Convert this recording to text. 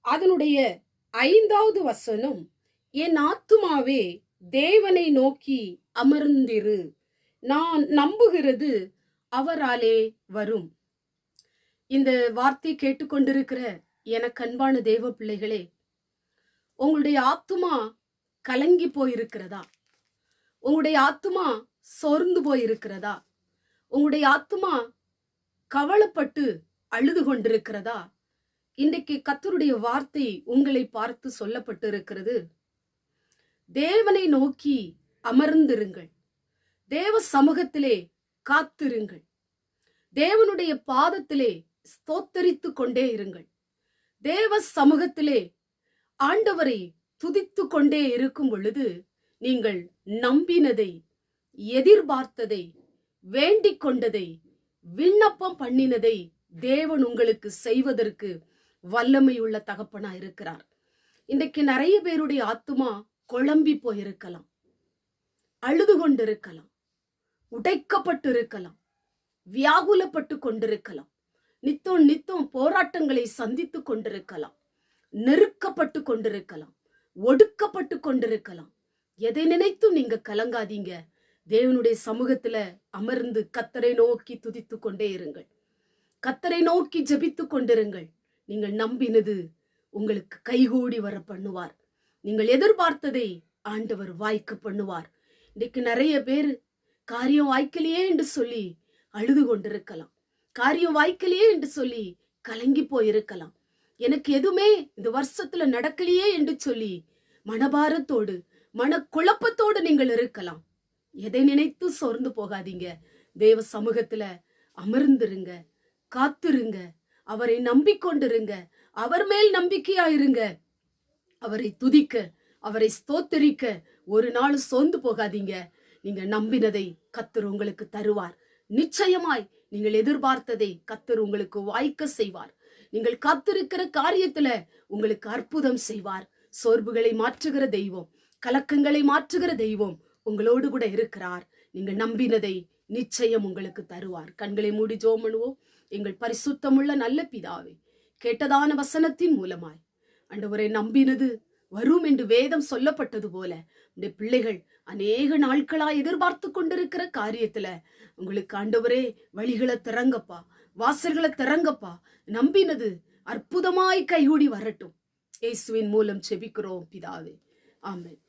அதனுடைய ஐந்தாவது வசனம் என் ஆத்துமாவே தேவனை நோக்கி அமர்ந்திரு. நான் நம்புகிறது அவராலே வரும். இந்த வார்த்தை கேட்டுக்கொண்டிருக்கிற எனக்கு அன்பான தேவ பிள்ளைகளே உங்களுடைய ஆத்துமா கலங்கி போயிருக்கிறதா? உங்களுடைய ஆத்துமா சோர்ந்து போயிருக்கிறதா? உங்களுடைய ஆத்துமா கவலைப்பட்டு அழுது கொண்டிருக்கிறதா? இன்றைக்கு கத்தருடைய வார்த்தை உங்களை பார்த்து சொல்லப்பட்டிருக்கிறது. தேவனை நோக்கி அமர்ந்திருங்கள். தேவ சமூகத்திலே காத்திருங்கள். தேவனுடைய பாதத்திலே ஸ்தோத்தரித்து கொண்டே இருங்கள். தேவ சமூகத்திலே ஆண்டவரை துதித்து கொண்டே இருக்கும் பொழுது நீங்கள் நம்பினதை எதிர்பார்த்ததை வேண்டிக் கொண்டதை விண்ணப்பம் பண்ணினதை தேவன் உங்களுக்கு செய்வதற்கு வல்லமையுள்ள தகப்பனா இருக்கிறார். இன்றைக்கு நிறைய பேருடைய ஆத்துமா குழம்பி போயிருக்கலாம். அழுது கொண்டிருக்கலாம். உடைக்கப்பட்டு இருக்கலாம் வியாகுலப்பட்டு கொண்டிருக்கலாம். நித்தம் நித்தம் போராட்டங்களை சந்தித்து கொண்டிருக்கலாம். நெருக்கப்பட்டு கொண்டிருக்கலாம். ஒடுக்கப்பட்டு கொண்டிருக்கலாம். எதை நினைத்தும் நீங்க கலங்காதீங்க. தேவனுடைய சமூகத்துல அமர்ந்து கத்தரை நோக்கி துதித்து கொண்டே இருங்கள். கத்தரை நோக்கி ஜெபித்து கொண்டிருங்கள். நீங்கள் நம்பினது உங்களுக்கு கைகூடி வர பண்ணுவார். நீங்கள் எதிர்பார்த்ததை ஆண்டவர் வாய்க்கு பண்ணுவார். இன்றைக்கு நிறைய பேர் காரியம் வாய்க்கலையே என்று சொல்லி அழுது கொண்டிருக்கலாம். காரியம் வாய்க்கலையே என்று சொல்லி கலங்கி போயிருக்கலாம். எனக்கு எதுவுமே இந்த வருஷத்துல நடக்கலையே என்று சொல்லி மனபாரத்தோடு மனக்குழப்பத்தோடு நீங்கள் இருக்கலாம். எதை நினைத்து சோர்ந்து போகாதீங்க. தேவ சமூகத்துல அமர்ந்திருங்க காத்திருங்க. அவரை நம்பிக்கொண்டிருங்க. அவர் மேல் நம்பிக்கையா இருங்க அவரை துதிக்க அவரை ஸ்தோத்தரிக்க ஒரு நாள் சோர்ந்து போகாதீங்க. நீங்க நம்பினதை கத்தர் உங்களுக்கு தருவார். நிச்சயமாய் நீங்கள் எதிர்பார்த்ததை கத்தர் உங்களுக்கு வாய்க்க செய்வார். நீங்கள் காத்திருக்கிற காரியத்துல உங்களுக்கு அற்புதம் செய்வார். சோர்வுகளை மாற்றுகிற தெய்வம் கலக்கங்களை மாற்றுகிற தெய்வம் உங்களோடு கூட இருக்கிறார். நீங்கள் நம்பினதை நிச்சயம் உங்களுக்கு தருவார். கண்களை மூடி ஜோம் பண்ணுவோம். எங்கள் பரிசுத்தமுள்ள நல்ல பிதாவே கேட்டதான வசனத்தின் மூலமாய். அண்டவரை நம்பினது வரும் என்று வேதம் சொல்லப்பட்டது போல உடைய பிள்ளைகள் அநேக நாட்களா எதிர்பார்த்து கொண்டிருக்கிற காரியத்துல உங்களுக்கு ஆண்டவரே வழிகளை திறங்கப்பா வாசல்களை திறங்கப்பா. நம்பினது அற்புதமாய் கைகூடி வரட்டும். இயேசுவின் மூலம் செபிக்கிறோம் பிதாவே. ஆமென்.